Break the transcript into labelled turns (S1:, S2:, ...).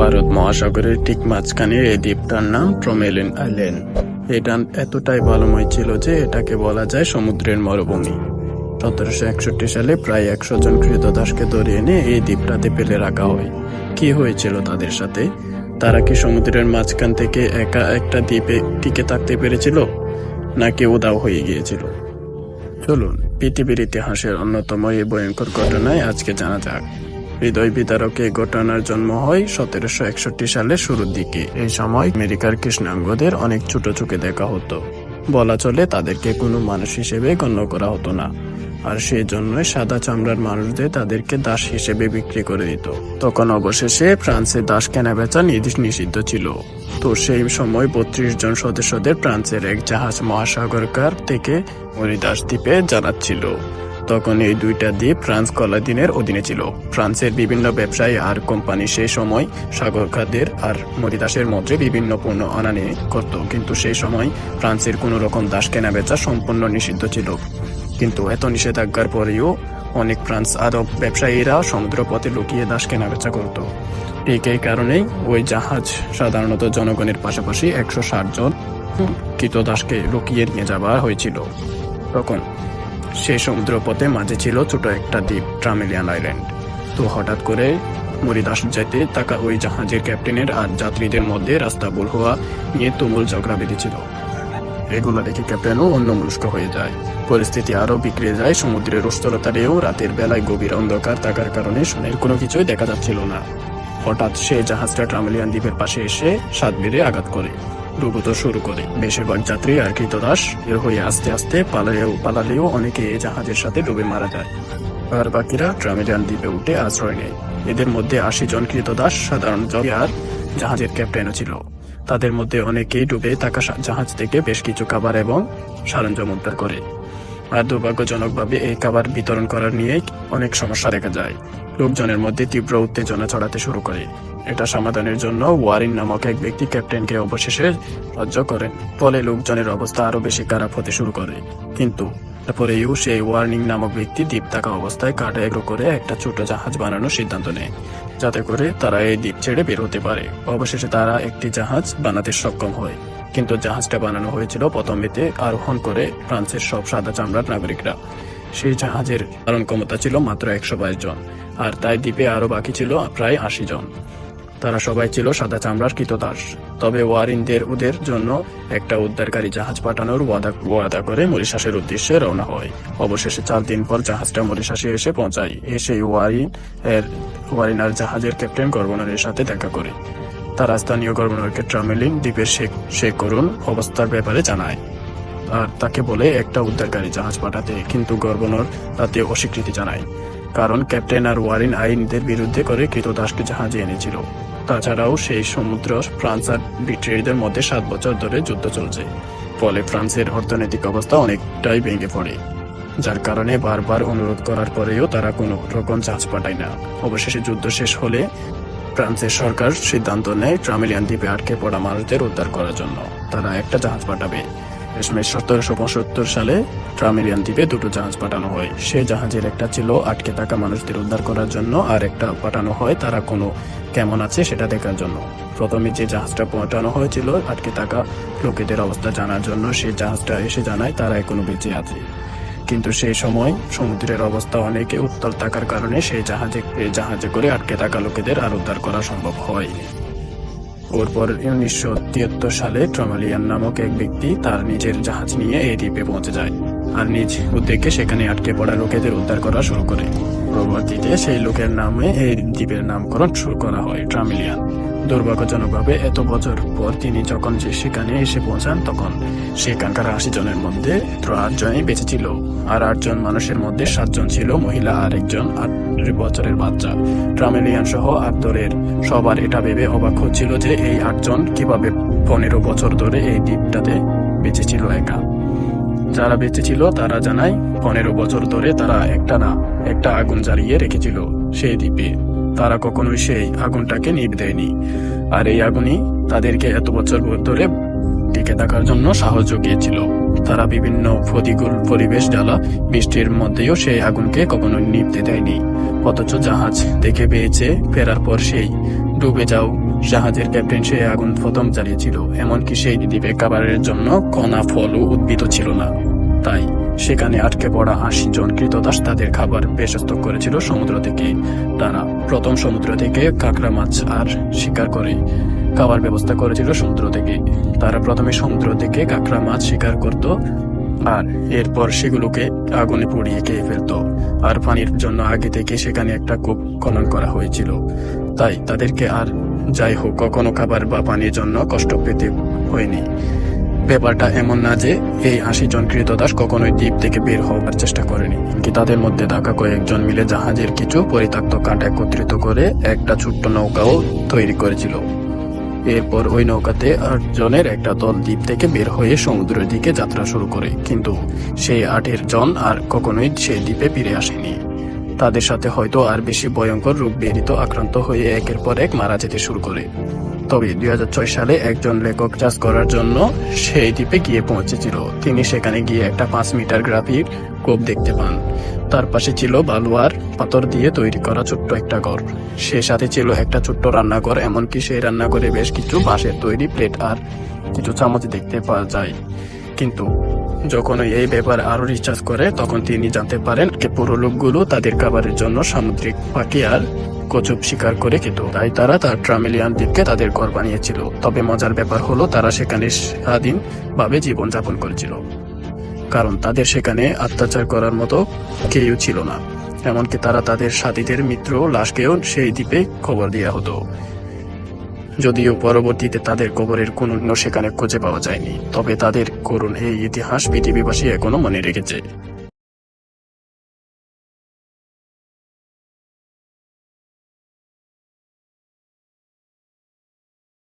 S1: ভারত মহাসাগরের ঠিক মাঝখানে এই দ্বীপটার নাম ট্রোমেলিন আইল্যান্ড। এটা এতটাই ভালোময় ছিল যে এটাকে বলা যায় সমুদ্রের মরুভূমি। সতেরোশো একষট্টি সালে প্রায় একশো জন কৃতদাসকে ধরে এনে এই দ্বীপটাতে ফেলে রাখা হয়। কি হয়েছিল তাদের সাথে? তারা কি সমুদ্রের মাঝখান থেকে একা একটা দ্বীপে টিকে থাকতে পেরেছিল, নাকি উদাও হয়ে গিয়েছিল? চলুন, পৃথিবীর ইতিহাসের অন্যতম এই ভয়ঙ্কর ঘটনায় আজকে জানা যাক। হৃদয় বিদারক এই ঘটনার জন্ম হয় সতেরোশো একষট্টি সালের শুরুর দিকে। এই সময় আমেরিকার কৃষ্ণাঙ্গদের অনেক ছোট চোখে দেখা হতো। বলা চলে তাদেরকে কোনো মানুষ হিসেবে গণ্য করা হতো না। আর সেই জন্যই সাদা চামড়ার মানুষদের তাদেরকে দাস হিসেবে বিক্রি করে দিত। তখন অবশেষে ফ্রান্সে দাস কেনা বেচা নির্দিষ্ট নিষিদ্ধ ছিল। তো সেই সময় বত্রিশ জন সদস্যদের ফ্রান্সের এক জাহাজ মহাসাগরকার থেকে মরিদাস দ্বীপে জানাচ্ছিল। তখন এই দুইটা দ্বীপ ফ্রান্স কলাদিনের অধীনে ছিল। ফ্রান্সের বিভিন্ন ব্যবসায়ী আর কোম্পানি সেই সময় সাগর খাদ্যের আর মরিদাসের মধ্যে বিভিন্ন পণ্য আনানি করত। কিন্তু সেই সময় ফ্রান্সের কোনো রকম দাস কেনা বেচা সম্পূর্ণ নিষিদ্ধ ছিল। কিন্তু এত নিষেধাজ্ঞার পরেও অনেক ফ্রান্স আরব ব্যবসায়ীরা সমুদ্রপথে লুকিয়ে দাস কেনা বেচা করত। ঠিক এই কারণেই ওই জাহাজ সাধারণত জনগণের পাশাপাশি একশো ষাট জন কৃতদাসকে লুকিয়ে নিয়ে যাওয়া হয়েছিল। তখন সেই সমুদ্রপথে মাঝে ছিল ছোট একটা দ্বীপ ট্রামেলিয়ান আইল্যান্ড তো হঠাৎ করে মরিদাস যেতে থাকা ওই জাহাজের ক্যাপ্টেনের আর যাত্রীদের মধ্যে রাস্তা ভুল হওয়া নিয়ে তুমুল ঝগড়া বেঁধেছিল। এগুলো দেখে ক্যাপ্টেনও অন্যমনস্ক হয়ে যায়। পরিস্থিতি আরও বিগড়ে যায়, সমুদ্রের উষ্ণতারেও রাতের বেলায় গভীর অন্ধকার থাকার কারণে সোনের কোনো কিছুই দেখা যাচ্ছিল না। হঠাৎ সে জাহাজটা ট্রামেলিয়ান দ্বীপের পাশে এসে সাত বেড়ে আঘাত করে। ডুবুত শুরু করে। বেশিরভাগ যাত্রী আর কৃতদাস এর হয়ে আস্তে আস্তে পালালেও পালালেও অনেকে জাহাজের সাথে ডুবে মারা যায়। আর বাকিরা ট্রামেলিয়ান দ্বীপে উঠে আশ্রয় নেয়। এদের মধ্যে আশি জন কৃতদাস, সাধারণ আর জাহাজের ক্যাপ্টেনও ছিল। তাদের মধ্যে অনেকেই ডুবে থাকা জাহাজ থেকে বেশ কিছু খাবার এবং সরঞ্জাম উদ্ধার করে। আর দুর্ভাগ্যজনকভাবে এই খাবার বিতরণ করার নিয়ে অনেক সমস্যা দেখা যায়। লোকজনের মধ্যে তীব্র উত্তেজনা ছড়াতে শুরু করে। এটা সমাধানের জন্য ওয়ারিন নামক এক ব্যক্তি ক্যাপ্টেনকে অবশেষে সাহায্য করেন। ফলে লোকজনের অবস্থা আরও বেশি খারাপ হতে শুরু করে। কিন্তু তারপরেও সেই ওয়ার্নিং নামক ব্যক্তি দ্বীপ থাকা অবস্থায় কাটা এগ্রো করে একটা ছোট জাহাজ বানানোর সিদ্ধান্ত নেয়। যাতে করে তারা এই দ্বীপ ছেড়ে বের হতে পারে। অবশেষে তারা একটি জাহাজ বানাতে সক্ষম হয়। কিন্তু জাহাজটা বানানো হয়েছিল প্রথমেতে আরোহণ করে ফ্রান্সের সব সাদা চামড়ার নাগরিকরা। সেই জাহাজের চালন ক্ষমতা ছিল মাত্র একশো বাইশ জন। আর তাই দ্বীপে আরও বাকি ছিল প্রায় আশি জন। তারা সবাই ছিল সাদা চামড়ার কৃতদাস তবে ওয়ারিনদের ওদের জন্য একটা উদ্ধারকারী জাহাজ পাঠানোর ওয়াদা ওয়াদা করে মরিশাসের উদ্দেশ্যে রওনা হয়। অবশেষে চার দিন পর জাহাজটা মরিশাসে এসে পৌঁছায়। এসে ওয়ারিন এর ওয়ারিন আর জাহাজের ক্যাপ্টেন গভর্নরের সাথে দেখা করে। তারা স্থানীয় গভর্নরকে ট্রামেলিন, দ্বীপের শেখ শেখ করুন অবস্থার ব্যাপারে জানায়। আর তাকে বলে একটা উদ্ধারকারী জাহাজ পাঠাতে, কিন্তু গভর্নর তাতে অস্বীকৃতি জানায়। কারণ ক্যাপ্টেন আর ওয়ারিন আইনদের বিরুদ্ধে করে কৃতদাসকে জাহাজে এনেছিল। তাছাড়াও সেই সমুদ্র ফ্রান্স আর ব্রিটিশদের মধ্যে সাত বছর ধরে যুদ্ধ চলছে। ফলে ফ্রান্সের অর্থনৈতিক অবস্থা অনেকটাই ভেঙে পড়ে, যার কারণে বারবার অনুরোধ করার পরেও তারা কোনো রকম জাহাজ পাঠায় না। অবশেষে যুদ্ধ শেষ হলে ফ্রান্সের সরকার সিদ্ধান্ত নেয় ট্রামিলিয়ান দ্বীপে আটকে পড়া মানুষদের উদ্ধার করার জন্য। তারা একটা জাহাজ পাঠাবে। শেষমেশ সতেরোশো পঁচাত্তর সালে ট্রামিলিয়ান দ্বীপে দুটো জাহাজ পাঠানো হয়। সে জাহাজের একটা ছিল আটকে থাকা মানুষদের উদ্ধার করার জন্য, আর একটা পাঠানো হয় তারা কোনো কেমন আছে সেটা দেখার জন্য। প্রথমে যে জাহাজটা পাঠানো হয়েছিল আটকে থাকা লোকেদের অবস্থা জানার জন্য সেই জাহাজটা এসে জানায় তারা এখনও বেঁচে আছে। কিন্তু সেই সময় সমুদ্রের অবস্থা অনেকে উত্তল থাকার কারণে সেই জাহাজে জাহাজে করে আটকে থাকা লোকেদের আর উদ্ধার করা সম্ভব হয়। ওরপর উনিশশো তিয়াত্তর সালে ট্রমালিয়ান নামক এক ব্যক্তি তার নিজের জাহাজ নিয়ে এই দ্বীপে পৌঁছে যায় আর নিজ উদ্যোগে সেখানে আটকে পড়া লোকেদের উদ্ধার করা শুরু করে। পরবর্তীতে সেই লোকের নামে এই দ্বীপের নামকরণ শুরু করা হয় ট্রামিলিয়ান। দুর্ভাগ্যজনকভাবে এত বছর পর তিনি যখন সেখানে এসে পৌঁছান, তখন সেখানকার আশি জনের মধ্যে আটজনই বেঁচে ছিল। আর আটজন মানুষের মধ্যে সাতজন ছিল মহিলা আর একজন আট বছরের বাচ্চা। ট্রামেলিয়ান সহ আত্মরের সবার এটা ভেবে অবাক হচ্ছিল যে এই আটজন কীভাবে পনেরো বছর ধরে এই দ্বীপটাতে বেঁচে ছিল একা। যারা বেঁচে ছিল, তারা জানায়, পনেরো বছর ধরে তারা একটা না একটা আগুন জ্বালিয়ে রেখেছিল সেই দ্বীপে। তারা কখনোই সেই আগুনটাকে নিভ দেয়নি। আর এই আগুনই তাদেরকে এত বছর ধরে টিকে থাকার জন্য সাহস জুগিয়েছিল। তারা বিভিন্ন প্রতিকূল পরিবেশ জ্বালা বৃষ্টির মধ্যেও সেই আগুনকে কখনো নিভতে দেয়নি। অথচ জাহাজ দেখে পেয়েছে, ফেরার পর সেই ডুবে যাও জাহাজের ক্যাপ্টেন সেই আগুন প্রথম জ্বালিয়েছিল। এমনকি সেই দ্বীপে খাবারের জন্য কণা ফলও উদ্ভিদ ছিল না। তাই সেখানে আটকে পড়া আশি জন কৃতদাস তাদের খাবার বেশস্ত করেছিল সমুদ্র থেকে। তারা প্রথম সমুদ্র থেকে কাঁকড়া মাছ আর শিকার করে খাবার ব্যবস্থা করেছিল সমুদ্র থেকে। তারা প্রথমে সমুদ্র থেকে কাঁকড়া মাছ শিকার করত আর এরপর সেগুলোকে আগুনে পুড়িয়ে খেয়ে ফেলতো। আর পানির জন্য আগে থেকে সেখানে একটা কূপ খনন করা হয়েছিল। তাই তাদেরকে আর যাই হোক, কখনো খাবার বা পানির জন্য কষ্ট পেতে হয়নি। ব্যাপারটা এমন না যে এই আশি জন কৃতদাস কখনোই দ্বীপ থেকে বের হওয়ার চেষ্টা করেনি। কি তাদের মধ্যে থাকা কয়েকজন মিলে জাহাজের কিছু পরিত্যক্ত কাঠ একত্রিত করে একটা ছোট্ট নৌকাও তৈরি করেছিল। এরপর ওই নৌকাতে আট জনের একটা দল দ্বীপ থেকে বের হয়ে সমুদ্রের দিকে যাত্রা শুরু করে, কিন্তু সেই আটের জন আর কখনোই সেই দ্বীপে ফিরে আসেনি। তাদের সাথে হয়তো আর বেশি ভয়ঙ্কর রোগ বেরিত আক্রান্ত হয়ে একের পর এক মারা যেতে শুরু করে। তবে দুই সালে একজন লেখক চাষ করার জন্য সেই দ্বীপে গিয়ে পৌঁছেছিল। তিনি সেখানে গিয়ে একটা পাঁচ মিটার গ্রাফির কোপ দেখতে পান। তার পাশে ছিল বালুয়ার পাথর দিয়ে তৈরি করা ছোট্ট একটা ঘর। সে সাথে ছিল একটা ছোট্ট রান্নাঘর, এমনকি সেই রান্নাঘরে বেশ কিছু বাঁশের তৈরি প্লেট আর কিছু চামচ দেখতে পাওয়া যায়। কিন্তু যখন এই ব্যাপার আরও রিচার্জ করে, তখন তিনি জানতে পারেন যে পুরো লোকগুলো তাদের খাবারের জন্য সামুদ্রিক পাখি আর কচুপ শিকার করে খেত তাই তারা তার ট্রামেলিয়ান দ্বীপকে তাদের ঘর বানিয়েছিল। তবে মজার ব্যাপার হলো, তারা সেখানে স্বাধীনভাবে জীবনযাপন করেছিল। কারণ তাদের সেখানে অত্যাচার করার মতো কেউ ছিল না। এমনকি তারা তাদের সাথীদের মিত্র লাশকেও সেই দ্বীপে খবর দেওয়া হতো। যদিও পরবর্তীতে তাদের কবরের কোনো সেখানে খুঁজে পাওয়া যায়নি, তবে তাদের করুণ এই ইতিহাস পৃথিবীবাসী এখনও মনে রেখেছে।